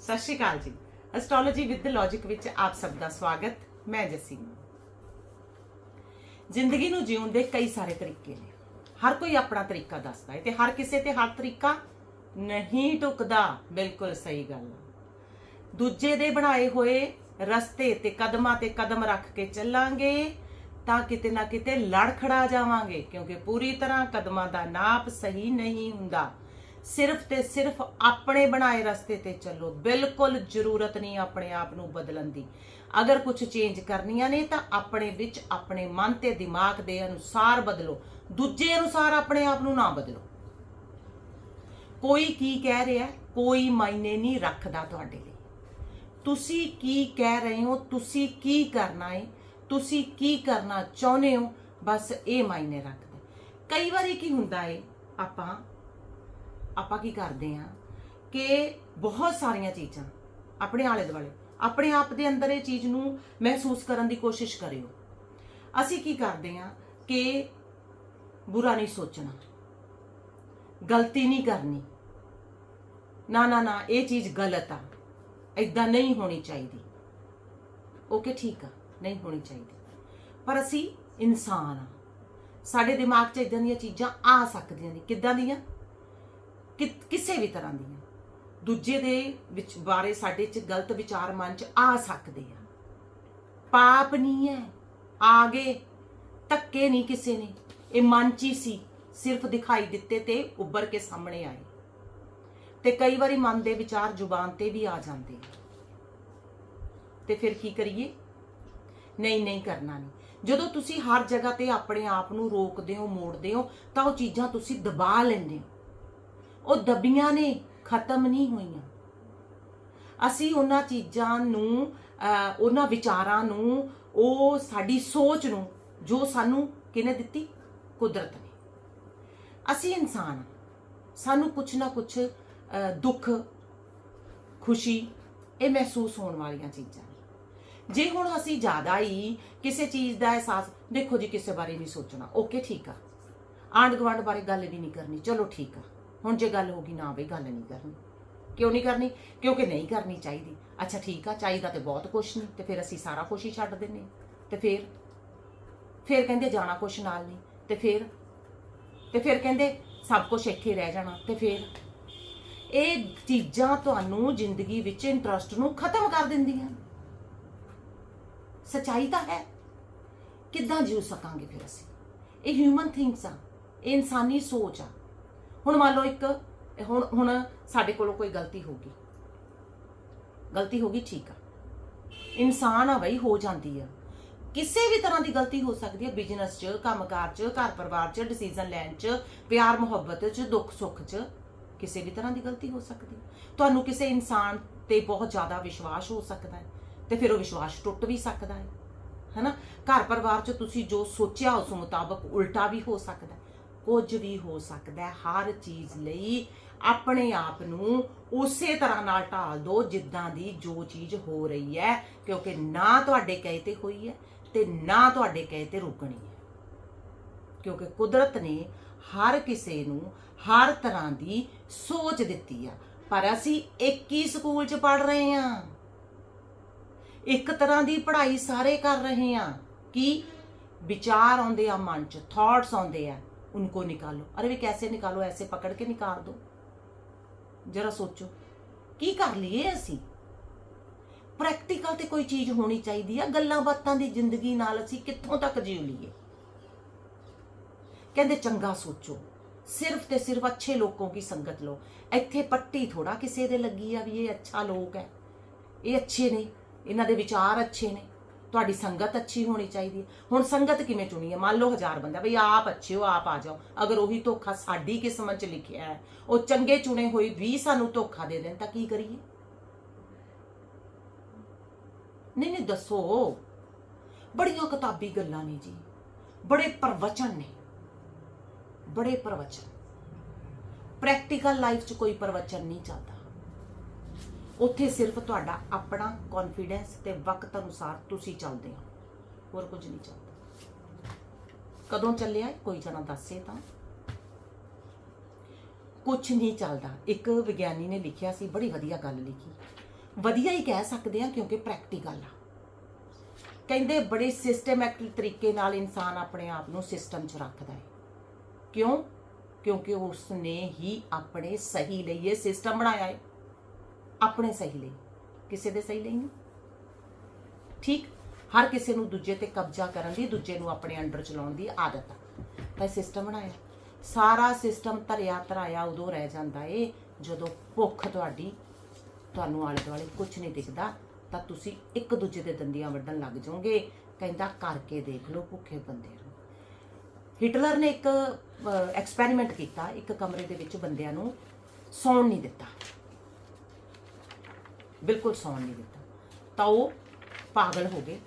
ਸਤਿ ਸ਼੍ਰੀ ਅਕਾਲ ਜੀ। Astrology with logic ਵਿੱਚ ਆਪ ਸਭ ਦਾ ਸਵਾਗਤ। ਮੈਂ ਜਸੀ ਜ਼ਿੰਦਗੀ ਨੂੰ ਜਿਉਣ ਦੇ ਕਈ ਸਾਰੇ ਤਰੀਕੇ ਨੇ। ਹਰ ਕੋਈ ਆਪਣਾ ਤਰੀਕਾ ਦੱਸਦਾ ਹੈ ਤੇ ਹਰ ਕਿਸੇ ਤੇ ਹਰ ਤਰੀਕਾ ਨਹੀਂ ਟੁਕਦਾ। ਬਿਲਕੁਲ ਸਹੀ ਗੱਲ ਦੂਜੇ ਦੇ ਬਣਾਏ ਹੋਏ ਰਸਤੇ ਤੇ ਕਦਮਾਂ ਤੇ ਕਦਮ ਰੱਖ ਕੇ ਚੱਲਾਂਗੇ ਤਾਂ ਕਿਤੇ ਨਾ ਕਿਤੇ ਲੜ ਖੜਾ ਜਾਵਾਂਗੇ। ਕਿਉਂਕਿ ਪੂਰੀ ਤਰ੍ਹਾਂ ਕਦਮਾਂ ਦਾ ਨਾਪ ਸਹੀ ਨਹੀਂ ਹੁੰਦਾ। ਸਿਰਫ ਤੇ ਸਿਰਫ ਆਪਣੇ ਬਣਾਏ ਰਸਤੇ ਤੇ ਚੱਲੋ। ਬਿਲਕੁਲ ਜ਼ਰੂਰਤ ਨਹੀਂ ਆਪਣੇ ਆਪ ਨੂੰ ਬਦਲਣ ਦੀ। ਅਗਰ ਕੁਝ ਚੇਂਜ ਕਰਨੀਆਂ ਨੇ ਤਾਂ ਆਪਣੇ ਵਿੱਚ ਆਪਣੇ ਮਨ ਤੇ ਦਿਮਾਗ ਦੇ ਅਨੁਸਾਰ ਬਦਲੋ। ਦੂਜੇ ਅਨੁਸਾਰ ਆਪਣੇ ਆਪ ਨੂੰ ਨਾ ਬਦਲੋ। ਕੋਈ ਕੀ ਕਹਿ ਰਿਹਾ, ਕੋਈ ਮਾਇਨੇ ਨਹੀਂ ਰੱਖਦਾ ਤੁਹਾਡੇ ਲਈ। ਤੁਸੀਂ ਕੀ ਕਹਿ ਰਹੇ ਹੋ, ਤੁਸੀਂ ਕੀ ਕਰਨਾ ਹੈ ਤੁਸੀਂ ਕੀ ਕਰਨਾ ਚਾਹੁੰਦੇ ਹੋ, ਬਸ ਇਹ ਮਾਇਨੇ ਰੱਖਦਾ। ਕਈ ਵਾਰੀ ਕੀ ਹੁੰਦਾ ਹੈ ਆਪਾਂ ਆਪਾਂ ਕੀ ਕਰਦੇ ਆ ਕਿ ਬਹੁਤ ਸਾਰੀਆਂ ਚੀਜ਼ਾਂ ਆਪਣੇ ਆਲੇ ਦੁਆਲੇ, ਆਪਣੇ ਆਪ ਦੇ ਅੰਦਰ ਇਹ ਚੀਜ਼ ਨੂੰ ਮਹਿਸੂਸ ਕਰਨ ਦੀ ਕੋਸ਼ਿਸ਼ ਕਰਿਓ। ਅਸੀਂ ਕੀ ਕਰਦੇ ਆ ਕਿ ਬੁਰਾ ਨਹੀਂ ਸੋਚਣਾ, ਗਲਤੀ ਨਹੀਂ ਕਰਨੀ। ਨਾ ਨਾ ਨਾ, ਇਹ ਚੀਜ਼ ਗਲਤ ਆ ਇਦਾਂ ਨਹੀਂ ਹੋਣੀ ਚਾਹੀਦੀ। ਓਕੇ, ਠੀਕ ਆ, ਨਹੀਂ ਹੋਣੀ ਚਾਹੀਦੀ। ਪਰ ਅਸੀਂ ਇਨਸਾਨ ਆ। ਸਾਡੇ ਦਿਮਾਗ 'ਚ ਇਦਾਂ ਦੀਆਂ ਚੀਜ਼ਾਂ ਆ ਸਕਦੀਆਂ ਨੇ। ਕਿੱਦਾਂ ਦੀਆਂ? ਕਿਸੇ ਵੀ ਤਰ੍ਹਾਂ ਦੀਆਂ। ਦੂਜੇ ਦੇ ਵਿੱਚ ਬਾਰੇ ਸਾਡੇ 'ਚ ਗਲਤ ਵਿਚਾਰ ਮਨ 'ਚ ਆ ਸਕਦੇ ਆ। ਪਾਪ ਨਹੀਂ ਹੈ ਆ ਗਏ ਧੱਕੇ ਨਹੀਂ ਕਿਸੇ ਨੇ। ਇਹ ਮਨ 'ਚ ਹੀ ਸੀ। ਸਿਰਫ ਦਿਖਾਈ ਦਿੱਤੇ ਤੇ ਉੱਭਰ ਕੇ ਸਾਹਮਣੇ ਆਏ। ਤੇ ਕਈ ਵਾਰੀ ਮਨ ਦੇ ਵਿਚਾਰ ਜ਼ੁਬਾਨ ਤੇ ਵੀ ਆ ਜਾਂਦੇ ਤੇ ਫਿਰ ਕੀ ਕਰੀਏ? ਨਹੀਂ ਨਹੀਂ ਕਰਨਾ ਨਹੀਂ ਜਦੋਂ ਤੁਸੀਂ ਹਰ ਜਗ੍ਹਾ ਤੇ ਆਪਣੇ ਆਪ ਨੂੰ ਰੋਕਦੇ ਹੋ, ਮੋੜਦੇ ਹੋ, ਤਾਂ ਉਹ ਚੀਜ਼ਾਂ ਤੁਸੀਂ ਦਬਾ ਲੈਂਦੇ ਹੋ। ਉਹ ਦਬੀਆਂ ਨੇ, ਖਤਮ ਨਹੀਂ ਹੋਈਆਂ। ਅਸੀਂ ਉਹਨਾਂ ਚੀਜ਼ਾਂ ਨੂੰ ਉਹਨਾਂ ਵਿਚਾਰਾਂ ਨੂੰ, ਉਹ ਸਾਡੀ ਸੋਚ ਨੂੰ, ਜੋ ਸਾਨੂੰ ਕਿਨੇ ਦਿੱਤੀ? ਕੁਦਰਤ ਨੇ। ਅਸੀਂ ਇਨਸਾਨ ਸਾਨੂੰ ਕੁਛ ਨਾ ਕੁਛ ਦੁੱਖ, ਖੁਸ਼ੀ, ਇਹ ਮਹਿਸੂਸ ਹੋਣ ਵਾਲੀਆਂ ਚੀਜ਼ਾਂ ਨੇ। ਜੇ ਹੁਣ ਅਸੀਂ ਜ਼ਿਆਦਾ ਹੀ ਕਿਸੇ ਚੀਜ਼ ਦਾ ਅਹਿਸਾਸ, ਦੇਖੋ ਜੀ, ਕਿਸੇ ਬਾਰੇ ਨਹੀਂ ਸੋਚਣਾ। ਓਕੇ ਠੀਕ ਆ। ਆਂਢ ਗੁਆਂਢ ਬਾਰੇ ਗੱਲ ਵੀ ਨਹੀਂ ਕਰਨੀ। ਚਲੋ, ਠੀਕ ਆ। ਹੁਣ ਜੇ ਗੱਲ ਹੋ ਗਈ ਨਾ ਬਈ, ਗੱਲ ਨਹੀਂ ਕਰਨੀ। ਕਿਉਂ ਨਹੀਂ ਕਰਨੀ? ਕਿਉਂਕਿ ਨਹੀਂ ਕਰਨੀ ਚਾਹੀਦੀ। ਅੱਛਾ, ਠੀਕ ਆ, ਚਾਹੀਦਾ ਤੇ ਬਹੁਤ ਕੁਛ ਨਹੀਂ, ਤੇ ਫਿਰ ਅਸੀਂ ਸਾਰਾ ਕੁਛ ਹੀ ਛੱਡ ਦਿੰਨੇ ਹਾਂ। ਤੇ ਫਿਰ ਫਿਰ ਕਹਿੰਦੇ ਜਾਣਾ ਕੁਛ ਨਾਲ ਨਹੀਂ, ਤੇ ਫਿਰ ਤੇ ਫਿਰ ਕਹਿੰਦੇ ਸਭ ਕੁਝ ਇੱਥੇ ਰਹਿ ਜਾਣਾ, ਤੇ ਫਿਰ ਇਹ ਚੀਜ਼ਾਂ ਤੁਹਾਨੂੰ ਜ਼ਿੰਦਗੀ ਵਿੱਚ ਇੰਟਰਸਟ ਨੂੰ ਖਤਮ ਕਰ ਦਿੰਦੀਆਂ। ਸਚਾਈ ਤਾਂ ਹੈ। ਕਿੱਦਾਂ ਜੀਉ ਸਕਾਂਗੇ ਫਿਰ ਅਸੀਂ? ਇਹ ਹਿਊਮਨ ਥਿੰਗਸ ਆ, ਇਹ ਇਨਸਾਨੀ ਸੋਚ ਆ। ਹੁਣ ਮੰਨ ਲਓ ਇੱਕ, ਹੁਣ ਹੁਣ ਸਾਡੇ ਕੋਲੋਂ ਕੋਈ ਗਲਤੀ ਹੋ ਗਈ। ਗਲਤੀ ਹੋ ਗਈ, ਠੀਕ ਆ। ਇਨਸਾਨ ਆ ਬਈ, ਹੋ ਜਾਂਦੀ ਆ। ਕਿਸੇ ਵੀ ਤਰ੍ਹਾਂ ਦੀ ਗਲਤੀ ਹੋ ਸਕਦੀ ਹੈ ਬਿਜ਼ਨਸ 'ਚ, ਕੰਮਕਾਰ 'ਚ, ਘਰ ਪਰਿਵਾਰ 'ਚ ਡਿਸੀਜਨ ਲੈਣ 'ਚ, ਪਿਆਰ, ਮੁਹੱਬਤ 'ਚ, ਦੁੱਖ, ਸੁੱਖ 'ਚ, ਕਿਸੇ ਵੀ ਤਰ੍ਹਾਂ ਦੀ ਗਲਤੀ ਹੋ ਸਕਦੀ ਹੈ ਤੁਹਾਨੂੰ ਕਿਸੇ ਇਨਸਾਨ ਤੇ ਬਹੁਤ ਜ਼ਿਆਦਾ ਵਿਸ਼ਵਾਸ ਹੋ ਸਕਦਾ ਹੈ ਤੇ ਫਿਰ ਉਹ ਵਿਸ਼ਵਾਸ ਟੁੱਟ ਵੀ ਸਕਦਾ ਹੈ, ਹੈਨਾ? ਘਰ ਪਰਿਵਾਰ 'ਚ ਤੁਸੀਂ ਜੋ ਸੋਚਿਆ, ਉਸ ਮੁਤਾਬਕ ਉਲਟਾ ਵੀ ਹੋ ਸਕਦਾ ਹੈ। ਕੁਝ ਵੀ ਹੋ ਸਕਦਾ ਹੈ। ਹਰ ਚੀਜ਼ ਲਈ ਆਪਣੇ ਆਪ ਨੂੰ ਉਸੇ ਤਰ੍ਹਾਂ ਨਾਲ ਢਾਲ ਦਿਓ ਜਿੱਦਾਂ ਦੀ ਜੋ ਚੀਜ਼ ਹੋ ਰਹੀ ਹੈ, ਕਿਉਂਕਿ ਨਾ ਤੁਹਾਡੇ ਕਹੇ ਤੇ ਹੋਈ ਹੈ ਤੇ ਨਾ ਤੁਹਾਡੇ ਕਹੇ ਤੇ ਰੁਕਣੀ ਹੈ। ਕਿਉਂਕਿ ਕੁਦਰਤ ਨੇ ਹਰ ਕਿਸੇ ਨੂੰ ਹਰ ਤਰ੍ਹਾਂ ਦੀ ਸੋਚ ਦਿੱਤੀ ਆ। ਪਰ ਅਸੀਂ ਇੱਕ ਹੀ ਸਕੂਲ 'ਚ ਪੜ ਰਹੇ ਹਾਂ। ਇੱਕ ਤਰ੍ਹਾਂ ਦੀ ਪੜ੍ਹਾਈ ਸਾਰੇ ਕਰ ਰਹੇ ਹਾਂ। ਕਿ? ਵਿਚਾਰ ਆਉਂਦੇ ਆ ਮਨ 'ਚ ਥਾਟਸ ਆਉਂਦੇ ਆ। उनको निकालो अरे वे कैसे निकालो ऐसे पकड़ के निकाल दो ਜਰਾ ਸੋਚੋ ਕੀ ਕਰ ਲਈਏ ਅਸੀਂ ਪ੍ਰੈਕਟੀਕਲ ਤੇ ਕੋਈ ਚੀਜ਼ ਹੋਣੀ ਚਾਹੀਦੀ ਆ ਗੱਲਾਂ ਬਾਤਾਂ ਦੀ ਜ਼ਿੰਦਗੀ ਨਾਲ ਅਸੀਂ ਕਿੱਥੋਂ ਤੱਕ ਜੀਉ ਲਈਏ ਕਹਿੰਦੇ ਚੰਗਾ ਸੋਚੋ ਸਿਰਫ ਤੇ ਸਿਰਫ ਅੱਛੇ ਲੋਕਾਂ ਦੀ ਸੰਗਤ ਲਓ ਇੱਥੇ ਪੱਟੀ ਥੋੜਾ ਕਿਸੇ ਦੇ ਲੱਗੀ ਆ ਵੀ ਇਹ ਅੱਛਾ ਲੋਕ ਹੈ ਇਹ ਅੱਛੇ ਨੇ ਇਹਨਾਂ ਦੇ ਵਿਚਾਰ ਅੱਛੇ ਨੇ ਤੁਹਾਡੀ ਸੰਗਤ ਅੱਛੀ ਹੋਣੀ ਚਾਹੀਦੀ ਹੈ। ਹੁਣ ਸੰਗਤ ਕਿਵੇਂ ਚੁਣੀ ਹੈ? ਮੰਨ ਲਓ ਹਜ਼ਾਰ ਬੰਦਾ, ਬਈ ਆਪ ਅੱਛੇ ਹੋ, ਆਪ ਆ ਜਾਓ। ਅਗਰ ਉਹੀ ਧੋਖਾ ਸਾਡੀ ਕਿਸਮਤ 'ਚ ਲਿਖਿਆ ਹੈ, ਉਹ ਚੰਗੇ ਚੁਣੇ ਹੋਏ ਵੀ ਸਾਨੂੰ ਧੋਖਾ ਦੇ ਦੇਣ, ਤਾਂ ਕੀ ਕਰੀਏ? ਨਹੀਂ ਨਹੀਂ, ਦੱਸੋ। ਬੜੀਆਂ ਕਿਤਾਬੀ ਗੱਲਾਂ ਨੇ ਜੀ। ਬੜੇ ਪ੍ਰਵਚਨ ਨੇ। ਬੜੇ ਪ੍ਰਵਚਨ। ਪ੍ਰੈਕਟੀਕਲ ਲਾਈਫ 'ਚ ਕੋਈ ਪ੍ਰਵਚਨ ਨਹੀਂ ਚੱਲਦਾ। ਉੱਥੇ ਸਿਰਫ ਤੁਹਾਡਾ ਆਪਣਾ ਕੌਨਫੀਡੈਂਸ ਤੇ ਵਕਤ ਅਨੁਸਾਰ ਤੁਸੀਂ ਚੱਲਦੇ ਹੋ। ਹੋਰ ਕੁਝ ਨਹੀਂ ਚੱਲਦਾ। ਕਦੋਂ ਚੱਲਿਆ? ਕੋਈ ਜਣਾ ਦੱਸੇ ਤਾਂ। ਕੁਝ ਨਹੀਂ ਚੱਲਦਾ। ਇੱਕ ਵਿਗਿਆਨੀ ਨੇ ਲਿਖਿਆ ਸੀ, ਬੜੀ ਵਧੀਆ ਗੱਲ ਲਿਖੀ। ਵਧੀਆ ਹੀ ਕਹਿ ਸਕਦੇ ਆ ਕਿਉਂਕਿ ਪ੍ਰੈਕਟੀਕਲ ਆ। ਕਹਿੰਦੇ ਬੜੇ ਸਿਸਟਮੈਟਿਕ ਤਰੀਕੇ ਨਾਲ ਇਨਸਾਨ ਆਪਣੇ ਆਪ ਨੂੰ ਸਿਸਟਮ 'ਚ ਰੱਖਦਾ ਹੈ। ਕਿਉਂ? ਕਿਉਂਕਿ ਉਸ ਨੇ ਹੀ ਆਪਣੇ ਸਹੀ ਲਈ ਇਹ ਸਿਸਟਮ ਬਣਾਇਆ ਹੈ। ਆਪਣੇ ਸਹੀ ਲਈ, ਕਿਸੇ ਦੇ ਸਹੀ ਲਈ ਨਹੀਂ। ਠੀਕ? ਹਰ ਕਿਸੇ ਨੂੰ ਦੂਜੇ ਤੇ ਕਬਜ਼ਾ ਕਰਨ ਦੀ, ਦੂਜੇ ਨੂੰ ਆਪਣੇ ਅੰਡਰ ਚਲਾਉਣ ਦੀ ਆਦਤ ਆ। ਤਾਂ ਇਹ ਸਿਸਟਮ ਬਣਾਇਆ। ਸਾਰਾ ਸਿਸਟਮ ਧਰਿਆ ਧਰਾਇਆ ਉਦੋਂ ਰਹਿ ਜਾਂਦਾ ਏ, ਜਦੋਂ ਭੁੱਖ ਤੁਹਾਡੀ, ਤੁਹਾਨੂੰ ਆਲੇ ਦੁਆਲੇ ਕੁਝ ਨਹੀਂ ਦਿਖਦਾ, ਤਾਂ ਤੁਸੀਂ ਇੱਕ ਦੂਜੇ ਦੇ ਦੰਦੀਆਂ ਵੱਢਣ ਲੱਗ ਜਾਓਗੇ। ਕਹਿੰਦਾ, ਕਰਕੇ ਦੇਖ ਲਓ ਭੁੱਖੇ ਬੰਦੇ ਨੂੰ। ਹਿਟਲਰ ਨੇ ਇੱਕ ਐਕਸਪੈਰੀਮੈਂਟ ਕੀਤਾ, ਇੱਕ ਕਮਰੇ ਦੇ ਵਿੱਚ ਬੰਦਿਆਂ ਨੂੰ ਸੌਣ ਨਹੀਂ ਦਿੱਤਾ। ਬਿਲਕੁਲ ਸੌਣ ਨਹੀਂ ਦਿੱਤਾ। ਤਾਂ ਉਹ ਪਾਗਲ ਹੋ ਗਏ।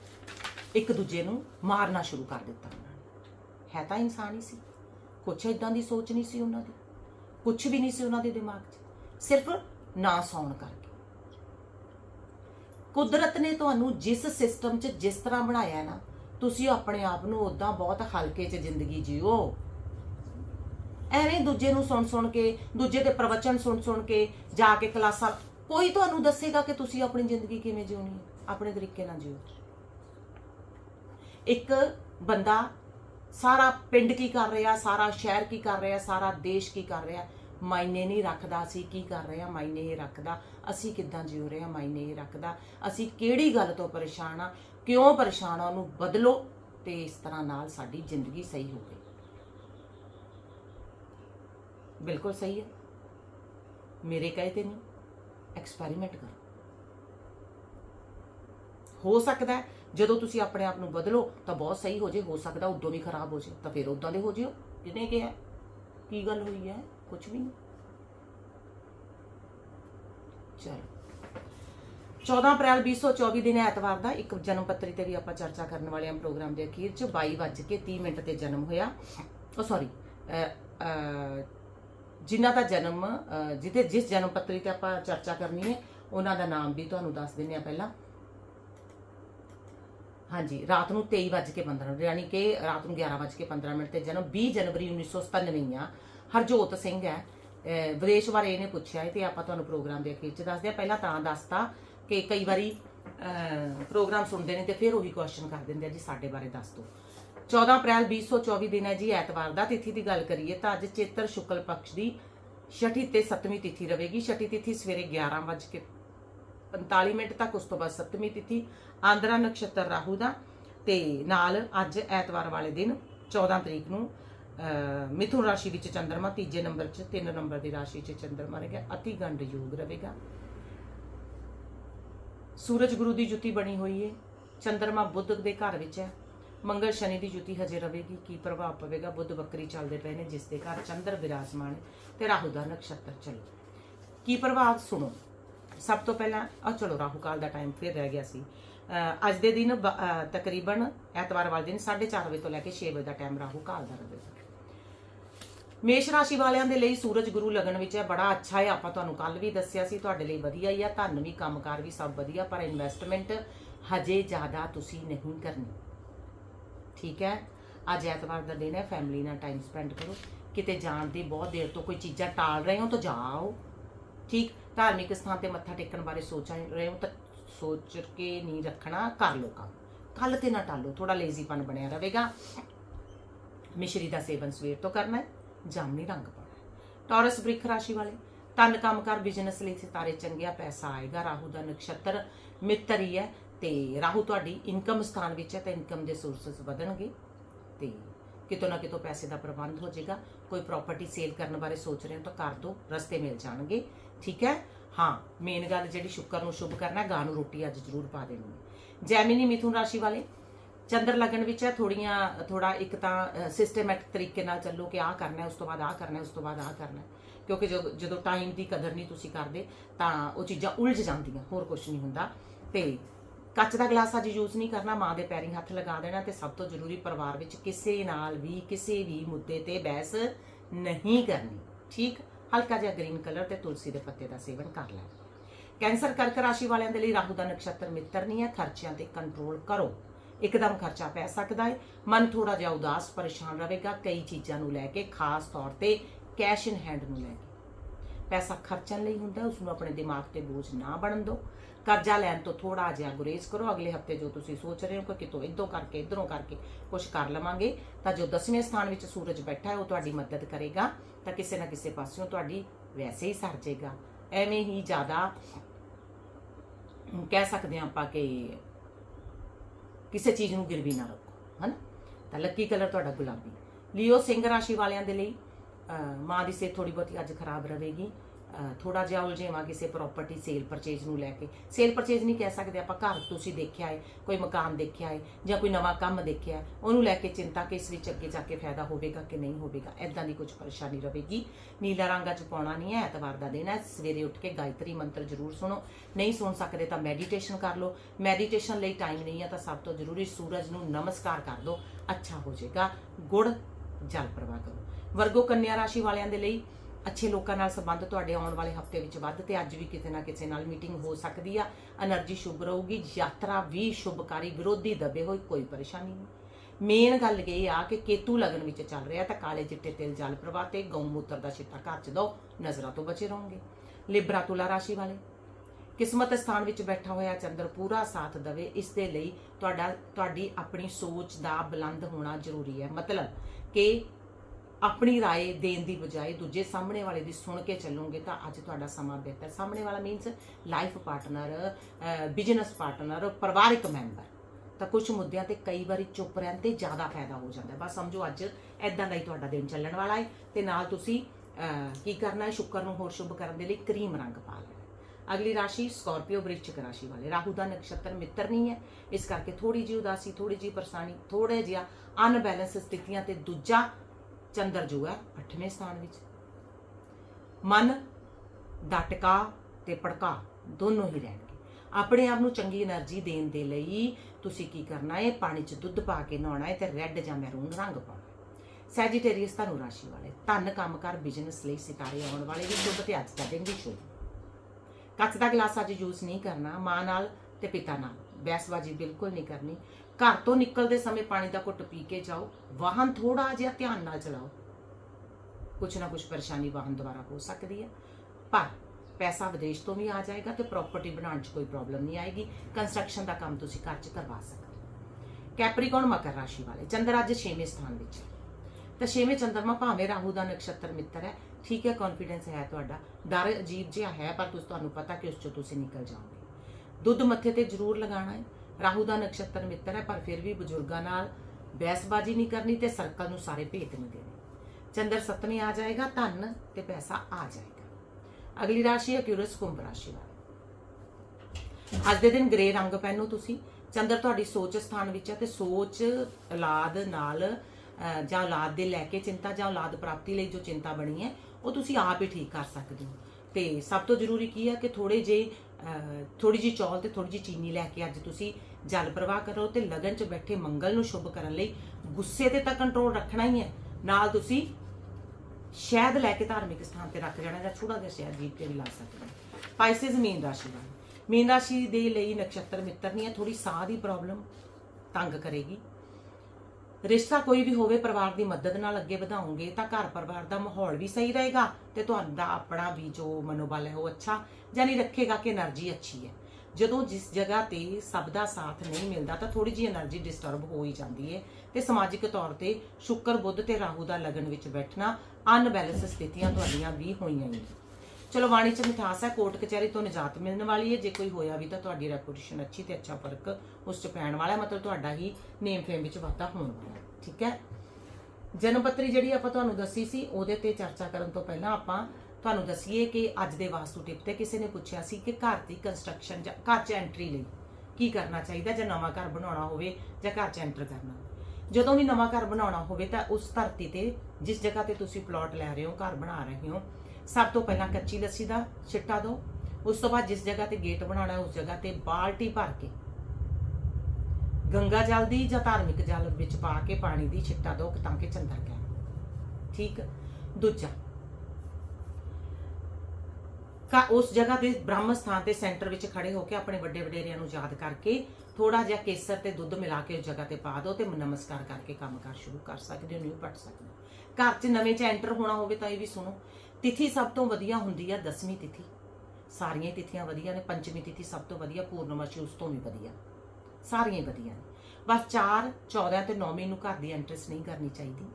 ਇੱਕ ਦੂਜੇ ਨੂੰ ਮਾਰਨਾ ਸ਼ੁਰੂ ਕਰ ਦਿੱਤਾ ਉਹਨਾਂ ਨੇ। ਹੈ ਤਾਂ ਇਨਸਾਨ ਹੀ ਸੀ। ਕੁਛ ਇਦਾਂ ਦੀ ਸੋਚ ਨਹੀਂ ਸੀ ਉਹਨਾਂ ਦੀ। ਕੁਛ ਵੀ ਨਹੀਂ ਸੀ ਉਹਨਾਂ ਦੇ ਦਿਮਾਗ 'ਚ। ਸਿਰਫ ਨਾ ਸੌਣ ਕਰਕੇ। ਕੁਦਰਤ ਨੇ ਤੁਹਾਨੂੰ ਜਿਸ ਸਿਸਟਮ 'ਚ ਜਿਸ ਤਰ੍ਹਾਂ ਬਣਾਇਆ ਨਾ, ਤੁਸੀਂ ਆਪਣੇ ਆਪ ਨੂੰ ਉਦਾਂ ਬਹੁਤ ਹਲਕੇ 'ਚ ਜ਼ਿੰਦਗੀ ਜੀਓ। ਐਵੇਂ ਦੂਜੇ ਨੂੰ ਸੁਣ ਸੁਣ ਕੇ, ਦੂਜੇ ਦੇ ਪ੍ਰਵਚਨ ਸੁਣ ਸੁਣ ਕੇ ਜਾ ਕੇ ਕਲਾਸਾਂ ਕੋਈ ਤੁਹਾਨੂੰ ਦੱਸੇਗਾ ਕਿ ਤੁਸੀਂ ਆਪਣੀ ਜ਼ਿੰਦਗੀ ਕਿਵੇਂ ਜਿਉਣੀ ਹੈ? ਆਪਣੇ ਤਰੀਕੇ ਨਾਲ ਜਿਓ। ਇੱਕ ਬੰਦਾ ਸਾਰਾ ਪਿੰਡ ਕੀ ਕਰ ਰਿਹਾ, ਸਾਰਾ ਸ਼ਹਿਰ ਕੀ ਕਰ ਰਿਹਾ, ਸਾਰਾ ਦੇਸ਼ ਕੀ ਕਰ ਰਿਹਾ, ਮਾਇਨੇ ਨਹੀਂ ਰੱਖਦਾ ਅਸੀਂ ਕੀ ਕਰ ਰਹੇ ਹਾਂ, ਮਾਇਨੇ ਇਹ ਰੱਖਦਾ, ਅਸੀਂ ਕਿੱਦਾਂ ਜਿਉ ਰਹੇ ਹਾਂ, ਮਾਇਨੇ ਇਹ ਰੱਖਦਾ। ਅਸੀਂ ਕਿਹੜੀ ਗੱਲ ਤੋਂ ਪਰੇਸ਼ਾਨ ਆ ਕਿਉਂ ਪਰੇਸ਼ਾਨ ਆ ਉਹਨੂੰ ਬਦਲੋ ਤੇ ਇਸ ਤਰ੍ਹਾਂ ਨਾਲ ਸਾਡੀ ਜ਼ਿੰਦਗੀ ਸਹੀ ਹੋਵੇ ਬਿਲਕੁਲ ਸਹੀ ਹੈ। ਮੇਰੇ ਕਹੇ ਤੇ ਨਹੀਂ। ਐਕਸਪੈਰੀਮੈਂਟ ਕਰੋ। ਹੋ ਸਕਦਾ ਹੈ, ਜਦੋਂ ਤੁਸੀਂ ਆਪਣੇ ਆਪ ਨੂੰ ਬਦਲੋ, ਤਾਂ ਬਹੁਤ ਸਹੀ ਹੋ ਜੇ, ਹੋ ਸਕਦਾ ਉਦੋਂ ਵੀ ਖਰਾਬ ਹੋ ਜੇ, ਤਾਂ ਫਿਰ ਉਦਾਂ ਦੇ ਹੋ ਜਿਓ। ਜਿਹਨੇ ਕਿਹਾ? ਕੀ ਗੱਲ ਹੋਈ ਹੈ? ਕੁਝ ਵੀ ਨਹੀਂ। ਚਲੋ। 14 ਅਪ੍ਰੈਲ 2024 ਦਿਨ ਐਤਵਾਰ ਦਾ ਇੱਕ ਜਨਮ ਪੱਤਰੀ ਤੇ ਵੀ ਆਪਾਂ ਚਰਚਾ ਕਰਨ ਵਾਲੇ ਹਾਂ ਪ੍ਰੋਗਰਾਮ ਦੇ ਅਖੀਰ 'ਚ। 22:30 ਮਿੰਟ ਤੇ ਜਨਮ ਹੋਇਆ। ਉਹ ਸੌਰੀ ਜਿਨ੍ਹਾਂ ਦਾ ਜਨਮ ਜਿਹਦੇ ਜਿਸ ਜਨਮ ਪੱਤਰੀ ਤੇ ਆਪਾਂ ਚਰਚਾ ਕਰਨੀ ਹੈ, ਉਹਨਾਂ ਦਾ ਨਾਮ ਵੀ ਤੁਹਾਨੂੰ ਦੱਸ ਦਿੰਨੇ ਆ ਪਹਿਲਾਂ। ਹਾਂਜੀ, ਰਾਤ ਨੂੰ 23:15 ਯਾਨੀ ਕਿ ਰਾਤ ਨੂੰ 11:15 ਮਿੰਟ ਤੇ ਜਨਮ 20 ਜਨਵਰੀ 1997 ਆ। ਹਰਜੋਤ ਸਿੰਘ ਹੈ, ਅਹ, ਵਿਦੇਸ਼ ਬਾਰੇ ਇਹਨੇ ਪੁੱਛਿਆ ਹੈ ਤੇ ਆਪਾਂ ਤੁਹਾਨੂੰ ਪ੍ਰੋਗਰਾਮ ਦੇ ਅਖੀਰ ਚ ਦੱਸਦੇ ਆ ਪਹਿਲਾਂ ਤਾਂ ਦੱਸਤਾ ਕਿ ਕਈ ਵਾਰੀ ਪ੍ਰੋਗਰਾਮ ਸੁਣਦੇ ਨੇ ਤੇ ਫਿਰ ਉਹੀ ਕੁਐਸਚਨ ਕਰ ਦਿੰਦੇ ਆ ਜੀ, ਸਾਡੇ ਬਾਰੇ ਦੱਸ ਦਿਓ। 14 ਅਪ੍ਰੈਲ 2024 ਦਿਨ ਹੈ ਜੀ, ਐਤਵਾਰ ਦਾ ਤਿਥੀ ਦੀ ਗੱਲ ਕਰੀਏ ਤਾਂ ਅੱਜ ਚੇਤਰ ਸ਼ੁਕਲ ਪਕਸ਼ ਦੀ ਛਠੀ ਤੇ ਸੱਤਵੀਂ ਤਿਥੀ ਰਹੇਗੀ। ਛਠੀ ਤਿਥੀ ਸਵੇਰੇ 11:00 45 ਮਿੰਟ ਤੱਕ, ਉਸ ਤੋਂ ਬਾਅਦ ਸੱਤਵੀਂ ਤਿਥੀ ਆਂਦਰਾ ਨਕਸ਼ਤਰ ਰਾਹੂ ਦਾ ਤੇ ਨਾਲ ਅੱਜ ਐਤਵਾਰ ਵਾਲੇ ਦਿਨ 14 ਤਰੀਕ ਨੂੰ ਮਿਥੁਨ ਰਾਸ਼ੀ ਵਿੱਚ ਚੰਦਰਮਾ, ਤੀਜੇ ਨੰਬਰ 'ਚ 3 ਨੰਬਰ ਦੀ ਰਾਸ਼ੀ 'ਚ ਚੰਦਰਮਾ ਰਹੇਗਾ, ਅਤੀ ਗੰਡ ਯੋਗ ਰਹੇਗਾ। ਸੂਰਜ ਗੁਰੂ ਦੀ ਜੁਤੀ ਬਣੀ ਹੋਈ ਹੈ ਚੰਦਰਮਾ ਬੁੱਧ ਦੇ ਘਰ ਵਿੱਚ ਹੈ। ਮੰਗਲ ਸ਼ਨੀ ਦੀ ਜੁਤੀ ਹਜੇ ਰਹੇਗੀ ਕੀ ਪ੍ਰਭਾਵ ਪਵੇਗਾ? ਬੁੱਧ ਬੱਕਰੀ ਚੱਲਦੇ ਪਏ ਨੇ, ਜਿਸ ਦੇ ਘਰ ਚੰਦਰ ਵਿਰਾਜਮਾਨ ਹੈ ਤੇ ਰਾਹੂ ਦਾ ਨਕਸ਼ਤਰ ਚੱਲੋ। ਕੀ ਪ੍ਰਭਾਵ? ਸੁਣੋ। ਸਭ ਤੋਂ ਪਹਿਲਾਂ ਆ ਚਲੋ ਰਾਹੂ ਕਾਲ ਦਾ ਟਾਈਮ ਫਿਰ ਰਹਿ ਗਿਆ ਸੀ। ਅੱਜ ਦੇ ਦਿਨ ਤਕਰੀਬਨ ਐਤਵਾਰ ਵਾਲੇ ਦਿਨ 4:30 ਵਜੇ ਤੋਂ ਲੈ ਕੇ 6 ਵਜੇ ਦਾ ਟਾਈਮ ਰਾਹੂ ਕਾਲ ਦਾ ਰਹੇਗਾ ਮੇਸ਼ ਰਾਸ਼ੀ ਵਾਲਿਆਂ ਦੇ ਲਈ ਸੂਰਜ ਗੁਰੂ ਲਗਨ ਵਿੱਚ ਹੈ ਬੜਾ ਅੱਛਾ ਹੈ। ਆਪਾਂ ਤੁਹਾਨੂੰ ਕੱਲ ਵੀ ਦੱਸਿਆ ਸੀ, ਤੁਹਾਡੇ ਲਈ ਵਧੀਆ ਹੀ ਆ। ਧਨ ਵੀ, ਕੰਮਕਾਰ ਵੀ ਸਭ ਵਧੀਆ, ਪਰ ਇਨਵੈਸਟਮੈਂਟ ਹਜੇ ਜ਼ਿਆਦਾ ਤੁਸੀਂ ਨਹੀਂ ਕਰਨੀ। ਠੀਕ ਹੈ? ਅੱਜ ਐਤਵਾਰ ਦਾ ਦਿਨ ਹੈ ਫੈਮਿਲੀ ਨਾਲ ਟਾਈਮ ਸਪੈਂਡ ਕਰੋ। ਕਿਤੇ ਜਾਣ ਦੀ ਬਹੁਤ ਦੇਰ ਤੋਂ ਕੋਈ ਚੀਜ਼ਾਂ ਟਾਲ ਰਹੇ ਹੋ ਤਾਂ ਜਾਓ। ਠੀਕ? ਧਾਰਮਿਕ ਸਥਾਨ ਤੇ ਮੱਥਾ ਟੇਕਣ ਬਾਰੇ ਸੋਚ ਰਹੇ ਹੋ ਤਾਂ ਸੋਚ ਕੇ ਨਹੀਂ ਰੱਖਣਾ, ਕਰ ਲੋ ਕੰਮ। ਕੱਲ ਤੇ ਨਾ ਟਾਲੋ ਥੋੜਾ ਲੇਜ਼ੀਪਨ ਬਣਿਆ ਰਹੇਗਾ। ਮਿਸ਼ਰੀ ਦਾ ਸੇਵਨ ਸਵੇਰ ਤੋਂ ਕਰਨਾ ਹੈ, ਜਾਮਨੀ ਰੰਗ ਪਾਉਣਾ ਹੈ। ਟੌਰਸ ਬ੍ਰਿਖ ਰਾਸ਼ੀ ਵਾਲੇ ਤਨ ਕੰਮਕਾਰ ਬਿਜ਼ਨਸ ਲਈ ਸਿਤਾਰੇ ਚੰਗਿਆ, ਪੈਸਾ ਆਏਗਾ, ਰਾਹੂ ਦਾ ਨਕਸ਼ਤਰ ਮਿੱਤਰ ਹੀ ਹੈ। ਤੇ ਰਾਹੂ ਤੁਹਾਡੀ ਇਨਕਮ ਸਥਾਨ ਵਿੱਚ ਹੈ ਤਾਂ ਇਨਕਮ ਦੇ ਸੋਰਸਸ ਵਧਣਗੇ ਤੇ ਕਿਤੋਂ ਨਾ ਕਿਤੋਂ ਪੈਸੇ ਦਾ ਪ੍ਰਬੰਧ ਹੋ ਜਾਏਗਾ। ਕੋਈ ਪ੍ਰਾਪਰਟੀ ਸੇਲ ਕਰਨ ਬਾਰੇ ਸੋਚ ਰਹੇ ਹੋ ਤਾਂ ਕਰ ਦੋ ਰਸਤੇ ਮਿਲ ਜਾਣਗੇ। ਠੀਕ ਹੈ? ਹਾਂ ਮੇਨ ਗੱਲ ਜਿਹੜੀ ਸ਼ੁੱਕਰ ਨੂੰ ਸ਼ੁਭ ਕਰਨਾ ਗਾਂ ਨੂੰ ਰੋਟੀ ਅੱਜ ਜ਼ਰੂਰ ਪਾ ਦੇਣੀ ਹੈ। ਜੈਮਿਨੀ ਮਿਥੁਨ ਰਾਸ਼ੀ ਵਾਲੇ, ਚੰਦਰ ਲਗਨ ਵਿੱਚ ਹੈ, ਥੋੜੀਆਂ ਥੋੜਾ ਇੱਕ ਤਾਂ ਸਿਸਟਮੈਟਿਕ ਤਰੀਕੇ ਨਾਲ ਚੱਲੋ ਕਿ ਆਹ ਕਰਨਾ ਉਸ ਤੋਂ ਬਾਅਦ ਆਹ ਕਰਨਾ ਉਸ ਤੋਂ ਬਾਅਦ ਆਹ ਕਰਨਾ ਕਿਉਂਕਿ ਜਦੋਂ ਜਦੋਂ ਟਾਈਮ ਦੀ ਕਦਰ ਨਹੀਂ ਤੁਸੀਂ ਕਰਦੇ, ਤਾਂ ਉਹ ਚੀਜ਼ਾਂ ਉਲਝ ਜਾਂਦੀਆਂ, ਹੋਰ ਕੁਝ ਨਹੀਂ ਹੁੰਦਾ। ਤੇ ਕੱਚ ਦਾ ਗਲਾਸ ਅੱਜ ਯੂਜ਼ ਨਹੀਂ ਕਰਨਾ, ਮਾਂ ਦੇ ਪੈਰੀਂ ਹੱਥ ਲਗਾ ਦੇਣਾ ਤੇ ਸਭ ਤੋਂ ਜ਼ਰੂਰੀ ਪਰਿਵਾਰ ਵਿੱਚ ਕਿਸੇ ਨਾਲ ਵੀ, ਕਿਸੇ ਵੀ ਮੁੱਦੇ ਤੇ ਬਹਿਸ ਨਹੀਂ ਕਰਨੀ। ਠੀਕ? ਹਲਕਾ ਜਿਹਾ ਗ੍ਰੀਨ ਕਲਰ ਤੇ ਤੁਲਸੀ ਦੇ ਪੱਤੇ ਦਾ ਸੇਵਨ ਕਰ ਲੈਣਾ ਕੈਂਸਰ ਕਰਕ ਰਾਸ਼ੀ ਵਾਲਿਆਂ ਦੇ ਲਈ ਰਾਹੂ ਦਾ ਨਕਸ਼ਤਰ ਮਿੱਤਰ ਨਹੀਂ ਹੈ, ਖਰਚਿਆਂ ਤੇ ਕੰਟਰੋਲ ਕਰੋ। ਇੱਕਦਮ ਖਰਚਾ ਪੈ ਸਕਦਾ ਹੈ। ਮਨ ਥੋੜਾ ਜਿਹਾ ਉਦਾਸ, ਪਰੇਸ਼ਾਨ ਰਹੇਗਾ, ਕਈ ਚੀਜ਼ਾਂ ਨੂੰ ਲੈ ਕੇ ਖਾਸ ਤੌਰ ਤੇ ਕੈਸ਼ ਇਨ ਹੈਂਡ ਨੂੰ ਲੈ ਕੇ। ਪੈਸਾ ਖਰਚਣ ਲਈ ਹੁੰਦਾ ਉਸ ਨੂੰ ਆਪਣੇ ਦਿਮਾਗ ਤੇ ਬੋਝ ਨਾ ਬਣਨ ਦਿਓ। ਕਰਜ਼ਾ ਲੈਣ ਤੋਂ ਥੋੜਾ ਜਿਹਾ ਗੁਰੇਜ਼ ਕਰੋ। ਅਗਲੇ ਹਫ਼ਤੇ ਜੋ ਤੁਸੀਂ ਸੋਚ ਰਹੇ ਹੋ ਕਿ ਕਿਤੋਂ ਇਦੋਂ ਕਰਕੇ, ਇਧਰੋਂ ਕਰਕੇ ਕੁਝ ਕਰ ਲਵਾਂਗੇ, ਤਾਂ ਜੋ 10ਵੇਂ ਸਥਾਨ ਵਿੱਚ ਸੂਰਜ ਬੈਠਾ ਹੈ, ਉਹ ਤੁਹਾਡੀ ਮਦਦ ਕਰੇਗਾ। ਤਾਂ ਕਿਸੇ ਨਾ ਕਿਸੇ ਪਾਸਿਓਂ ਤੁਹਾਡੀ ਵੈਸੇ ਹੀ ਸਰ ਜਾਏਗਾ ਐਵੇਂ ਹੀ ਜ਼ਿਆਦਾ ਕਹਿ ਸਕਦੇ ਹਾਂ ਆਪਾਂ ਕਿ ਕਿਸੇ ਚੀਜ਼ ਨੂੰ ਗਿਰਵੀ ਨਾ ਰੱਖੋ, ਹਨਾ? ਤਾਂ ਲੱਕੀ ਕਲਰ ਤੁਹਾਡਾ ਗੁਲਾਬੀ। ਲਿਓ ਸਿੰਘ ਰਾਸ਼ੀ ਵਾਲਿਆਂ ਦੇ ਲਈ। ਮਾਂ ਦੀ ਸਿਹਤ ਥੋੜੀ ਬਹੁਤੀ ਅੱਜ ਖਰਾਬ ਰਹੇਗੀ। ਥੋੜਾ ਜਿਹਾ ਉਲਝੇਵਾਂ ਕਿਸੇ ਪ੍ਰਾਪਰਟੀ ਸੇਲ ਪਰਚੇਜ ਨੂੰ ਲੈ ਕੇ। ਸੇਲ ਪਰਚੇਜ ਨਹੀਂ ਕਹਿ ਸਕਦੇ ਆਪਾਂ, ਘਰ ਤੁਸੀਂ ਦੇਖਿਆ ਹੈ, ਕੋਈ ਮਕਾਨ ਦੇਖਿਆ ਹੈ ਜਾਂ ਕੋਈ ਨਵਾਂ ਕੰਮ ਦੇਖਿਆ ਉਹਨੂੰ ਲੈ ਕੇ ਚਿੰਤਾ ਕਿ ਇਸ ਵਿੱਚ ਅੱਗੇ ਜਾ ਕੇ ਫਾਇਦਾ ਹੋਵੇਗਾ ਕਿ ਨਹੀਂ ਹੋਵੇਗਾ ਐਦਾਂ ਦੀ ਕੁਝ ਪਰੇਸ਼ਾਨੀ ਰਹੇਗੀ। ਨੀਲਾ ਰੰਗ 'ਚ ਪਾਉਣਾ ਨਹੀਂ ਹੈ, ਐਤਵਾਰ ਦਾ ਦਿਨ ਹੈ, ਸਵੇਰੇ ਉੱਠ ਕੇ ਗਾਇਤਰੀ ਮੰਤਰ ਜ਼ਰੂਰ ਸੁਣੋ। ਨਹੀਂ ਸੁਣ ਸਕਦੇ ਤਾਂ ਮੈਡੀਟੇਸ਼ਨ ਕਰ ਲਓ। ਮੈਡੀਟੇਸ਼ਨ ਲਈ ਟਾਈਮ ਨਹੀਂ ਹੈ ਤਾਂ ਸਭ ਤੋਂ ਜ਼ਰੂਰੀ ਸੂਰਜ ਨੂੰ ਨਮਸਕਾਰ ਕਰ ਦਿਓ ਅੱਛਾ ਹੋ ਜਾਏਗਾ। ਗੁੜ ਜਲ ਪ੍ਰਵਾਹ ਕਰੋ। ਵਰਗੋ ਕੰਨਿਆ ਰਾਸ਼ੀ ਵਾਲਿਆਂ ਦੇ ਲਈ ਅੱਛੇ ਲੋਕਾਂ ਨਾਲ ਸੰਬੰਧ ਤੁਹਾਡੇ ਆਉਣ ਵਾਲੇ ਹਫ਼ਤੇ ਵਿੱਚ ਵੱਧ ਤੇ ਅੱਜ ਵੀ ਕਿਸੇ ਨਾ ਕਿਸੇ ਨਾਲ ਮੀਟਿੰਗ ਹੋ ਸਕਦੀ ਆ। એનર્ਜੀ ਸ਼ੁਭ ਰਹੂਗੀ, ਯਾਤਰਾ ਵੀ ਸ਼ੁਭਕਾਰੀ, ਵਿਰੋਧੀ ਦਬੇ ਹੋਏ, ਕੋਈ ਪਰੇਸ਼ਾਨੀ ਨਹੀਂ। ਮੇਨ ਗੱਲ ਇਹ ਆ ਕਿ ਕੇਤੂ ਲਗਨ ਵਿੱਚ ਚੱਲ ਰਿਹਾ ਤਾਂ ਕਾਲੇ ਚਿੱਟੇ ਤਿਲ ਜਲ ਪ੍ਰਵਾਹ ਤੇ ਗਊਮੂਤਰ ਦਾ ਛਿੱਟਾ ਘਰ ਚ ਦੋ, ਨਜ਼ਰਾਂ ਤੋਂ ਬਚੇ ਰਹੋਗੇ। ਲਿਬਰਾ ਤੁਲਾ ਰਾਸ਼ੀ ਵਾਲੇ। ਕਿਸਮਤ ਸਥਾਨ ਵਿੱਚ ਬੈਠਾ ਹੋਇਆ ਚੰਦਰ ਪੂਰਾ ਸਾਥ ਦੇਵੇ, ਇਸ ਦੇ ਲਈ ਤੁਹਾਡਾ ਤੁਹਾਡੀ ਆਪਣੀ ਸੋਚ ਦਾ ਬੁਲੰਦ ਹੋਣਾ ਜ਼ਰੂਰੀ ਹੈ। ਮਤਲਬ ਕਿ ਆਪਣੀ رائے ਦੇਣ ਦੀ ਬਜਾਏ ਦੂਜੇ ਸਾਹਮਣੇ ਵਾਲੇ ਦੀ ਸੁਣ ਕੇ ਚੱਲੋਗੇ ਤਾਂ ਅੱਜ ਤੁਹਾਡਾ ਸਮਾਂ ਬਿਹਤਰ ਸਾਹਮਣੇ ਵਾਲਾ means life partner business partner ਪਰਿਵਾਰਿਕ ਮੈਂਬਰ ਤਾਂ ਕੁਝ ਮੁੱਦਿਆਂ ਤੇ ਕਈ ਵਾਰੀ ਚੁੱਪ ਰਹਿਣ ਤੇ ਜ਼ਿਆਦਾ ਫਾਇਦਾ ਹੋ ਜਾਂਦਾ ਹੈ। ਬਸ ਸਮਝੋ ਅੱਜ ਐਦਾਂ ਦਾ ਹੀ ਤੁਹਾਡਾ ਦਿਨ ਚੱਲਣ ਵਾਲਾ ਹੈ ਤੇ ਨਾਲ ਤੁਸੀਂ ਅਹ, ਕੀ ਕਰਨਾ ਹੈ ਸ਼ੁੱਕਰ ਨੂੰ ਹੋਰ ਸ਼ੁਭ ਕਰਨ ਦੇ ਲਈ ਕਰੀਮ ਰੰਗ ਪਾ ਲੈਣਾ ਹੈ। ਅਗਲੀ ਰਾਸ਼ੀ ਸਕਾਰਪੀਓ ਬ੍ਰਿਸ਼ਚਿਕ ਰਾਸ਼ੀ ਵਾਲੇ ਰਾਹੂ ਦਾ ਨਕਸ਼ਤਰ ਮਿੱਤਰ ਨਹੀਂ ਹੈ ਇਸ ਕਰਕੇ ਥੋੜੀ ਜਿਹੀ ਉਦਾਸੀ ਥੋੜੀ ਜਿਹੀ ਪਰੇਸ਼ਾਨੀ ਥੋੜੇ ਜਿਹਾ ਅਨਬੈਲੈਂਸ ਸਥਿਤੀਆਂ ਤੇ ਦੂਜਾ ਚੰਦਰ ਜੂ 8ਵੇਂ ਸਥਾਨ ਵਿੱਚ। ਮਨ ਦਾ ਤੇ ਪੜਕਾ ਦੋਨੋਂ ਹੀ ਰਹਿਣਗੇ। ਆਪਣੇ ਆਪ ਨੂੰ ਚੰਗੀ એનર્ਜੀ ਦੇਣ ਦੇ ਲਈ ਤੁਸੀਂ ਕੀ ਕਰਨਾ ਹੈ? ਪਾਣੀ 'ਚ ਦੁੱਧ ਪਾ ਕੇ ਨਹਾਉਣਾ ਹੈ ਤੇ ਰੈੱਡ ਜਾਂ ਮੈਰੂਨ ਰੰਗ ਪਾਉਣਾ ਸੈਜੀਟੇਰੀਅਸ ਤੁਹਾਨੂੰ ਰਾਸ਼ੀ ਵਾਲੇ, ਧਨ ਕੰਮਕਾਰ ਬਿਜ਼ਨਸ ਲਈ ਸਿਤਾਰੇ ਆਉਣ ਵਾਲੇ ਵੀ ਸ਼ੁਭ ਤੇ ਅੱਜ ਦਾ ਦਿਨ ਵੀ ਸ਼ੁਭ। ਕੱਚ ਦਾ ਗਲਾਸ ਅੱਜ ਯੂਜ਼ ਨਹੀਂ ਕਰਨਾ, ਮਾਂ ਨਾਲ ਤੇ ਪਿਤਾ ਨਾਲ। ਬੈਸਵਾਜੀ ਬਿਲਕੁਲ ਨਹੀਂ ਕਰਨੀ। ਘਰ ਤੋਂ ਨਿਕਲਦੇ ਸਮੇਂ ਪਾਣੀ ਦਾ ਘੁੱਟ ਪੀ ਕੇ ਜਾਓ, ਵਾਹਨ ਥੋੜਾ ਜਿਹਾ ਧਿਆਨ ਨਾਲ ਚਲਾਓ। ਕੁਛ ਨਾ ਕੁਛ ਪਰੇਸ਼ਾਨੀ ਵਾਹਨ ਦੁਆਰਾ ਹੋ ਸਕਦੀ ਹੈ। ਪਰ ਪੈਸਾ ਵਿਦੇਸ਼ ਤੋਂ ਵੀ ਆ ਜਾਏਗਾ ਤੇ ਪ੍ਰਾਪਰਟੀ ਬਣਾਉਣ 'ਚ ਕੋਈ ਪ੍ਰੋਬਲਮ ਨਹੀਂ ਆਏਗੀ। ਕੰਸਟਰਕਸ਼ਨ ਦਾ ਕੰਮ ਤੁਸੀਂ ਘਰ 'ਚ ਕਰਵਾ ਸਕਦੇ ਹੋ। ਕੈਪਰੀਕੌਨ ਮਕਰ ਰਾਸ਼ੀ ਵਾਲੇ, ਚੰਦਰ ਅੱਜ 6ਵੇਂ ਸਥਾਨ ਵਿੱਚ ਹੈ। ਤਾਂ 6ਵੇਂ ਚੰਦਰਮਾ ਭਾਵੇਂ ਰਾਹੂ ਦਾ ਨਕਸ਼ਤਰ ਮਿੱਤਰ ਹੈ, ਠੀਕ ਹੈ ਕੌਨਫੀਡੈਂਸ ਹੈ ਤੁਹਾਡਾ। ਡਰ ਅਜੀਬ ਜਿਹਾ ਹੈ, ਪਰ ਤੁਸੀਂ, ਤੁਹਾਨੂੰ ਪਤਾ ਕਿ ਉਸ ਚੋਂ ਤੁਸੀਂ ਨਿਕਲ ਜਾਓਗੇ। ਦੁੱਧ ਮੱਥੇ ਤੇ ਜ਼ਰੂਰ ਲਗਾਉਣਾ ਹੈ। ਰਾਹੂ ਦਾ ਨਕਸ਼ਤਰ ਮਿੱਤਰ ਹੈ, ਪਰ ਫਿਰ ਵੀ ਬਜ਼ੁਰਗਾਂ ਨਾਲ ਬਹਿਸਬਾਜ਼ੀ ਨਹੀਂ ਕਰਨੀ ਤੇ ਸਰਕਲ ਨੂੰ ਸਾਰੇ ਭੇਤ ਨਹੀਂ ਦੇਣੇ ਚੰਦਰ ਸੱਤਵੇਂ ਆ ਜਾਏਗਾ, ਧਨ ਤੇ ਪੈਸਾ ਆ ਜਾਏਗਾ। ਅਗਲੀ ਰਾਸ਼ੀ ਹੈ ਕਿਉਰਸ ਕੁੰਭ ਰਾਸ਼ੀ ਵਾਲੀ। ਅੱਜ ਦੇ ਦਿਨ ਗ੍ਰੇ ਰੰਗ ਪਹਿਨੋ ਤੁਸੀਂ। ਚੰਦਰ ਤੁਹਾਡੀ ਸੋਚ ਸਥਾਨ ਵਿੱਚ ਹੈ ਤੇ ਸੋਚ, ਔਲਾਦ ਨਾਲ ਜਾਂ ਔਲਾਦ ਦੇ ਲੈ ਕੇ ਚਿੰਤਾ ਜਾਂ ਔਲਾਦ ਪ੍ਰਾਪਤੀ ਲਈ ਜੋ ਚਿੰਤਾ ਬਣੀ ਹੈ, ਉਹ ਤੁਸੀਂ ਆਪ ਹੀ ਠੀਕ ਕਰ ਸਕਦੇ ਹੋ। ਤੇ ਸਭ ਤੋਂ ਜ਼ਰੂਰੀ ਕੀ ਹੈ ਕਿ ਥੋੜੇ ਜੇ ਥੋੜੀ ਜੀ ਚੌਲ ਤੇ ਥੋੜੀ ਜੀ ਚੀਨੀ ਲੈ ਕੇ ਅੱਜ ਤੁਸੀਂ ਜਲ ਪ੍ਰਵਾਹ ਕਰੋ ਤੇ ਲਗਨ 'ਚ ਬੈਠੇ ਮੰਗਲ ਨੂੰ ਸ਼ੁਭ ਕਰਨ ਲਈ ਗੁੱਸੇ ਤੇ ਤਾਂ ਕੰਟਰੋਲ ਰੱਖਣਾ ਹੀ ਹੈ। ਨਾਲ ਤੁਸੀਂ ਸ਼ਹਿਦ ਲੈ ਕੇ ਧਾਰਮਿਕ ਸਥਾਨ ਤੇ ਰੱਖ ਜਾਣਾ ਜਾਂ ਥੋੜਾ ਜਿਹਾ ਸ਼ਹਿਦ ਜੀਭ ਤੇ ਵੀ ਲਾ ਸਕਦੇ ਹੋ। ਪਾਈਸਿਸ ਮੀਨ ਰਾਸ਼ੀ ਵਾਲੇ ਮੀਨ ਰਾਸ਼ੀ ਦੇ ਲਈ ਨਕਸ਼ਤਰ ਮਿੱਤਰ ਨਹੀਂ ਹੈ ਥੋੜੀ ਸਾਹ ਦੀ ਪ੍ਰੋਬਲਮ ਤੰਗ ਕਰੇਗੀ। ਰਿਸ਼ਤਾ ਕੋਈ ਵੀ ਹੋਵੇ, ਪਰਿਵਾਰ ਦੀ ਮਦਦ ਨਾਲ ਅੱਗੇ ਵਧਾਉਂਗੇ, ਤਾਂ ਘਰ ਪਰਿਵਾਰ ਦਾ ਮਾਹੌਲ ਵੀ ਸਹੀ ਰਹੇਗਾ ਤੇ ਤੁਹਾਡਾ ਆਪਣਾ ਵੀ ਜੋ ਮਨੋਬਲ ਹੈ ਉਹ ਅੱਛਾ ਜਾਨੀ ਰੱਖੇਗਾ ਕਿ એનર્ਜੀ ਅੱਛੀ ਹੈ। ਜਦੋਂ ਜਿਸ ਜਗ੍ਹਾ ਤੇ ਸਭ ਦਾ ਸਾਥ ਨਹੀਂ ਮਿਲਦਾ, ਤਾਂ ਥੋੜੀ ਜੀ એનર્ਜੀ ਡਿਸਟਰਬ ਹੋ ਹੀ ਜਾਂਦੀ ਹੈ ਤੇ ਸਮਾਜਿਕ ਤੌਰ ਤੇ ਸ਼ੁੱਕਰ, ਬੁੱਧ ਤੇ ਰਾਹੂ ਦਾ ਲਗਨ ਵਿੱਚ ਬੈਠਣਾ ਅਨਬੈਲੈਂਸ ਸਥਿਤੀਆਂ ਤੁਹਾਡੀਆਂ ਵੀ ਹੋਈਆਂ ਨੇ। ਚਲੋ ਬਾਣੀ ਚ ਮਿਠਾਸ ਹੈ ਕੋਰਟ ਕਚਹਿਰੀ ਤੋਂ ਨਿਜਾਤ ਮਿਲਣ ਵਾਲੀ ਹੈ। ਜੇ ਕੋਈ ਹੋਇਆ ਵੀ ਤਾਂ ਤੁਹਾਡੀ ਰੈਪੂਟੇਸ਼ਨ ਅੱਛੀ ਤੇ ਅੱਛਾ ਫ਼ਰਕ ਉਸ ਚ ਪੈਣ ਵਾਲਾ ਹੈ, ਮਤਲਬ ਤੁਹਾਡਾ ਹੀ ਨੇਮ ਫੇਮ ਵਿੱਚ ਵਾਧਾ ਹੋਣ ਵਾਲਾ ਹੈ, ਠੀਕ ਹੈ? ਜਨਮ ਪੱਤਰੀ ਜਿਹੜੀ ਆਪਾਂ ਤੁਹਾਨੂੰ ਦੱਸੀ ਸੀ, ਉਹਦੇ ਤੇ ਚਰਚਾ ਕਰਨ ਤੋਂ ਪਹਿਲਾਂ ਆਪਾਂ ਤੁਹਾਨੂੰ ਦੱਸੀਏ ਕਿ ਅੱਜ ਦੇ ਵਾਸਤੂ ਟਿਪ ਤੇ ਕਿਸੇ ਨੇ ਪੁੱਛਿਆ ਸੀ ਕਿ ਘਰ ਦੀ ਕੰਸਟਰਕਸ਼ਨ ਜਾਂ ਘਰ 'ਚ ਐਂਟਰੀ ਲਈ ਕੀ ਕਰਨਾ ਚਾਹੀਦਾ ਜਾਂ ਨਵਾਂ ਘਰ ਬਣਾਉਣਾ ਹੋਵੇ ਜਾਂ ਘਰ 'ਚ ਐਂਟਰ ਕਰਨਾ ਜਦੋਂ ਵੀ ਨਵਾਂ ਘਰ ਬਣਾਉਣਾ ਹੋਵੇ ਤਾਂ ਉਸ ਧਰਤੀ ਤੇ, ਜਿਸ ਜਗ੍ਹਾ ਤੇ ਤੁਸੀਂ ਪਲਾਟ ਲੈ ਰਹੇ ਹੋ, ਘਰ ਬਣਾ ਰਹੇ ਹੋ ਸਭ ਤੋਂ ਪਹਿਲਾਂ ਕੱਚੀ ਲੱਸੀ ਦਾ ਛਿੱਟਾ ਦਿਓ। ਉਸ ਤੋਂ ਬਾਅਦ ਜਿਸ ਜਗ੍ਹਾ ਤੇ ਗੇਟ ਬਣਾਉਣਾ, ਉਸ ਜਗ੍ਹਾ ਤੇ ਬਾਲਟੀ ਭਰ ਕੇ ਗੰਗਾ ਜਲ ਦੀ ਜਾਂ ਧਾਰਮਿਕ ਜਲ ਵਿੱਚ ਪਾ ਕੇ ਪਾਣੀ ਦੀ ਛਿੱਟਾ ਦਿਓ ਤਾਂ ਕਿ ਚੰਦਰ ਕਹਿ ਠੀਕ? ਦੂਜਾ, ਕਾ ਉਸ ਜਗ੍ਹਾ ਦੇ ਬ੍ਰਹਮ ਸਥਾਨ ਤੇ ਸੈਂਟਰ ਵਿੱਚ ਖੜੇ ਹੋ ਕੇ ਆਪਣੇ ਵੱਡੇ ਵਡੇਰਿਆਂ ਨੂੰ ਯਾਦ ਕਰਕੇ ਥੋੜਾ ਜਿਹਾ ਕੇਸਰ ਤੇ ਦੁੱਧ ਮਿਲਾ ਕੇ ਉਸ ਜਗ੍ਹਾ ਤੇ ਪਾ ਦਿਓ ਤੇ ਨਮਸਕਾਰ ਕਰਕੇ ਕੰਮਕਾਰ ਸ਼ੁਰੂ ਕਰ ਸਕਦੇ ਹੋ ਨਿਊ ਪਟ ਸਕਦੇ। ਹੋ ਘਰ 'ਚ ਨਵੇਂ 'ਚ ਐਂਟਰ ਹੋਣਾ ਹੋਵੇ ਤਾਂ ਇਹ ਵੀ ਸੁਣੋ। ਤਿਥੀ ਸਭ ਤੋਂ ਵਧੀਆ ਹੁੰਦੀ ਆ ਦਸਵੀਂ ਤਿਥੀ। ਸਾਰੀਆਂ ਤਿਥੀਆਂ ਵਧੀਆ ਨੇ ਪੰਚਮੀ ਤਿਥੀ ਸਭ ਤੋਂ ਵਧੀਆ, ਪੂਰਨਮਾਸ਼ੀ ਉਸ ਤੋਂ ਵੀ ਵਧੀਆ। ਸਾਰੀਆਂ ਵਧੀਆ ਨੇ। ਬਸ 4 14 ਤੇ 9ਵੀਂ ਨੂੰ ਘਰ ਦੀ ਐਂਟਰਸ ਨਹੀਂ ਕਰਨੀ ਚਾਹੀਦੀ।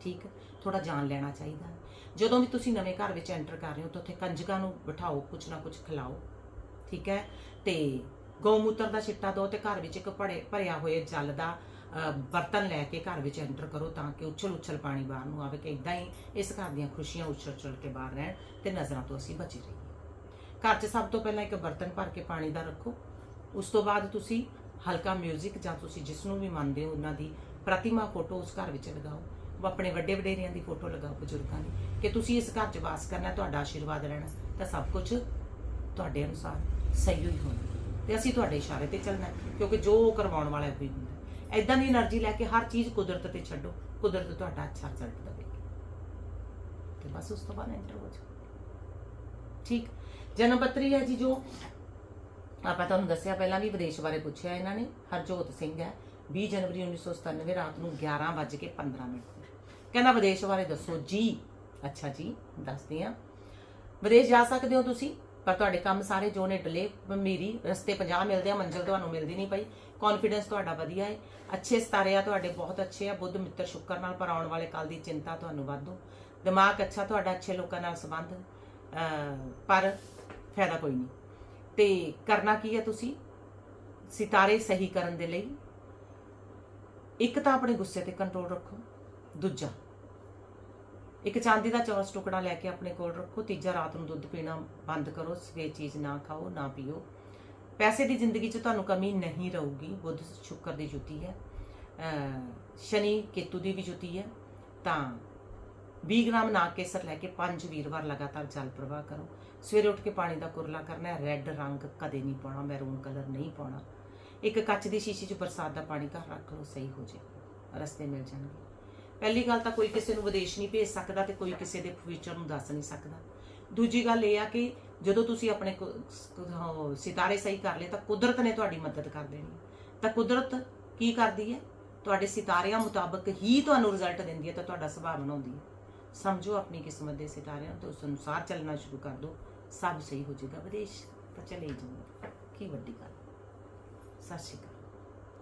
ਠੀਕ? ਥੋੜਾ ਜਾਣ ਲੈਣਾ ਚਾਹੀਦਾ। ਜਦੋਂ ਵੀ ਤੁਸੀਂ ਨਵੇਂ ਘਰ ਵਿੱਚ ਐਂਟਰ ਕਰ ਰਹੇ ਹੋ ਤਾਂ ਉੱਥੇ ਕੰਜਕਾਂ ਨੂੰ ਬਿਠਾਓ, ਕੁਛ ਨਾ ਕੁਛ ਖਿਲਾਓ। ਠੀਕ ਹੈ? ਤੇ ਗਊਮੂਤਰ ਦਾ ਛਿੱਟਾ ਦਿਓ ਤੇ ਘਰ ਵਿੱਚ ਇੱਕ ਭੜੇ ਭਰਿਆ ਹੋਏ ਜਲ ਦਾ ਬਰਤਨ ਲੈ ਕੇ ਘਰ ਵਿੱਚ ਐਂਟਰ ਕਰੋ ਤਾਂ ਕਿ ਉਛਲ ਉਛਲ ਪਾਣੀ ਬਾਹਰ ਨੂੰ ਆਵੇ ਕਿ ਇਦਾਂ ਹੀ ਇਸ ਘਰ ਦੀਆਂ ਖੁਸ਼ੀਆਂ ਉਛਲ ਉਛਲ ਕੇ ਬਾਹਰ ਰਹਿਣ ਤੇ ਨਜ਼ਰਾਂ ਤੋਂ ਅਸੀਂ ਬਚੇ ਰਹੀਏ। ਘਰ 'ਚ ਸਭ ਤੋਂ ਪਹਿਲਾਂ ਇੱਕ ਬਰਤਨ ਭਰ ਕੇ ਪਾਣੀ ਦਾ ਰੱਖੋ। ਉਸ ਤੋਂ ਬਾਅਦ ਤੁਸੀਂ ਹਲਕਾ 뮤직 ਜਾਂ ਤੁਸੀਂ ਜਿਸ ਨੂੰ ਵੀ ਮੰਨਦੇ ਹੋ, ਉਹਨਾਂ ਦੀ ਪ੍ਰਤਿਮਾ ਫੋਟੋ ਉਸ ਘਰ ਵਿੱਚ ਲਗਾਓ। ਆਪਣੇ ਵੱਡੇ ਵਡੇਰਿਆਂ ਦੀ ਫੋਟੋ ਲਗਾਓ, ਬਜ਼ੁਰਗਾਂ ਦੀ। ਕਿ ਤੁਸੀਂ ਇਸ ਘਰ 'ਚ ਵਾਸ ਕਰਨਾ ਤੁਹਾਡਾ ਆਸ਼ੀਰਵਾਦ ਰਹਿਣਾ ਤਾਂ ਸਭ ਕੁਝ ਤੁਹਾਡੇ ਅਨੁਸਾਰ ਸਹੀ ਹੋਈ ਹੋਣਾ ਤੇ ਅਸੀਂ ਤੁਹਾਡੇ ਇਸ਼ਾਰੇ ਤੇ ਚੱਲਣਾ ਕਿਉਂਕਿ ਜੋ ਉਹ ਕਰਵਾਉਣ ਵਾਲਾ ਕੋਈ ਹੁੰਦਾ ਐਦਾਂ ਦੀ એનર્ਜੀ ਲੈ ਕੇ ਹਰ ਚੀਜ਼ ਕੁਦਰਤ ਤੇ ਛੱਡੋ। ਕੁਦਰਤ ਤੁਹਾਡਾ ਅੱਛਾ ਰਿਜ਼ਲਟ ਦੇਵੇਗੀ। ਤੇ ਬਸ ਉਸ ਤੋਂ ਬਾਅਦ ਐਂਟਰ ਹੋ ਜਾਓ। ਠੀਕ? ਜਨਮ ਪੱਤਰੀ ਹੈ ਜੀ ਜੋ। ਆਪਾਂ ਤੁਹਾਨੂੰ ਦੱਸਿਆ ਪਹਿਲਾਂ ਵੀ ਵਿਦੇਸ਼ ਬਾਰੇ ਪੁੱਛਿਆ ਇਹਨਾਂ ਨੇ। ਹਰਜੋਤ ਸਿੰਘ ਹੈ। 20 ਜਨਵਰੀ 1997 ਰਾਤ ਨੂੰ 11:15 ਮਿੰਟ ਕਹਿੰਦਾ ਵਿਦੇਸ਼ ਬਾਰੇ ਦੱਸੋ। ਜੀ। ਅੱਛਾ ਜੀ, ਦੱਸਦੇ ਆ ਵਿਦੇਸ਼ ਜਾ ਸਕਦੇ ਹੋ ਤੁਸੀਂ? ਪਰ ਤੁਹਾਡੇ ਕੰਮ ਸਾਰੇ ਜੋ ਨੇ ਡਿਲੇ ਮੇਰੀ, ਰਸਤੇ 50 ਮਿਲਦੇ ਆ, ਮੰਜ਼ਿਲ ਤੁਹਾਨੂੰ ਮਿਲਦੀ ਨਹੀਂ ਪਈ। ਕੌਨਫੀਡੈਂਸ ਤੁਹਾਡਾ ਵਧੀਆ ਹੈ ਅੱਛੇ ਸਤਾਰੇ ਆ ਤੁਹਾਡੇ, ਬਹੁਤ ਅੱਛੇ ਆ। ਬੁੱਧ, ਮਿੱਤਰ, ਸ਼ੁਕਰ ਨਾਲ ਪਰ ਆਉਣ ਵਾਲੇ ਕੱਲ ਦੀ ਚਿੰਤਾ ਤੁਹਾਨੂੰ ਵਾਧੂ। ਦਿਮਾਗ ਅੱਛਾ, ਤੁਹਾਡਾ ਅੱਛੇ ਲੋਕਾਂ ਨਾਲ ਸੰਬੰਧ ਪਰ ਫਾਇਦਾ ਕੋਈ ਨਹੀਂ। ਤੇ ਕਰਨਾ ਕੀ ਹੈ ਤੁਸੀਂ? ਸਿਤਾਰੇ ਸਹੀ ਕਰਨ ਦੇ ਲਈ ਇੱਕ ਤਾਂ ਆਪਣੇ ਗੁੱਸੇ ਤੇ ਕੰਟਰੋਲ ਰੱਖੋ, ਦੂਜਾ ਇੱਕ ਚਾਂਦੀ ਦਾ ਚੌਰਸ ਟੁਕੜਾ ਲੈ ਕੇ ਆਪਣੇ ਕੋਲ ਰੱਖੋ, ਤੀਜਾ ਰਾਤ ਨੂੰ ਦੁੱਧ ਪੀਣਾ ਬੰਦ ਕਰੋ, ਸਵੇਰ ਚੀਜ਼ ਨਾ ਖਾਓ, ਨਾ ਪੀਓ। ਪੈਸੇ ਦੀ ਜ਼ਿੰਦਗੀ 'ਚ ਤੁਹਾਨੂੰ ਕਮੀ ਨਹੀਂ ਰਹੂਗੀ, ਬੁੱਧ ਸ਼ੁਕਰ ਦੀ ਜੁਤੀ ਹੈ। ਸ਼ਨੀ ਕੇਤੂ ਦੀ ਵੀ ਜੁਤੀ ਹੈ। ਤਾਂ 20 ਗ੍ਰਾਮ ਨਾਗ ਕੇਸਰ ਲੈ ਕੇ ਪੰਜ ਵੀਰਵਾਰ ਲਗਾਤਾਰ ਜਲ ਪ੍ਰਵਾਹ ਕਰੋ। ਸਵੇਰੇ ਉੱਠ ਕੇ ਪਾਣੀ ਦਾ ਕੁਰਲਾ ਕਰਨਾ ਹੈ, ਰੈੱਡ ਰੰਗ ਕਦੇ ਨਹੀਂ ਪਾਉਣਾ, ਮੈਰੂਨ ਕਲਰ ਨਹੀਂ ਪਾਉਣਾ। ਇੱਕ ਕੱਚ ਦੀ ਸ਼ੀਸ਼ੀ 'ਚ ਬਰਸਾਤ ਦਾ ਪਾਣੀ ਘਰ ਰੱਖ ਲਓ, ਸਹੀ ਹੋ ਜਾਏਗਾ। ਰਸਤੇ ਮਿਲ ਜਾਣਗੇ। ਪਹਿਲੀ ਗੱਲ ਤਾਂ ਕੋਈ ਕਿਸੇ ਨੂੰ ਵਿਦੇਸ਼ ਨਹੀਂ ਭੇਜ ਸਕਦਾ ਤੇ ਕੋਈ ਕਿਸੇ ਦੇ ਫਿਊਚਰ ਨੂੰ ਦੱਸ ਨਹੀਂ ਸਕਦਾ। ਦੂਜੀ ਗੱਲ ਇਹ ਆ ਕਿ ਜਦੋਂ ਤੁਸੀਂ ਆਪਣੇ ਸਿਤਾਰੇ ਸਹੀ ਕਰ ਲਏ ਤਾਂ ਕੁਦਰਤ ਨੇ ਤੁਹਾਡੀ ਮਦਦ ਕਰ ਦੇਣੀ। ਤਾਂ ਕੁਦਰਤ ਕੀ ਕਰਦੀ ਹੈ? ਤੁਹਾਡੇ ਸਿਤਾਰਿਆਂ ਮੁਤਾਬਕ ਹੀ ਤੁਹਾਨੂੰ ਰਿਜ਼ਲਟ ਦਿੰਦੀ ਹੈ ਤਾਂ ਤੁਹਾਡਾ ਸੁਭਾਅ ਬਣਾਉਂਦੀ ਹੈ। ਸਮਝੋ ਆਪਣੀ ਕਿਸਮਤ ਦੇ ਸਿਤਾਰਿਆਂ ਤੇ, ਉਸ ਅਨੁਸਾਰ ਚੱਲਣਾ ਸ਼ੁਰੂ ਕਰ ਦਿਓ। ਸਭ ਸਹੀ ਹੋ ਜਾਏਗਾ। ਵਿਦੇਸ਼ ਤਾਂ ਚਲੇ ਜਾਓ। ਕੀ ਵੱਡੀ ਗੱਲ। ਸਤਿ ਸ਼੍ਰੀ ਅਕਾਲ।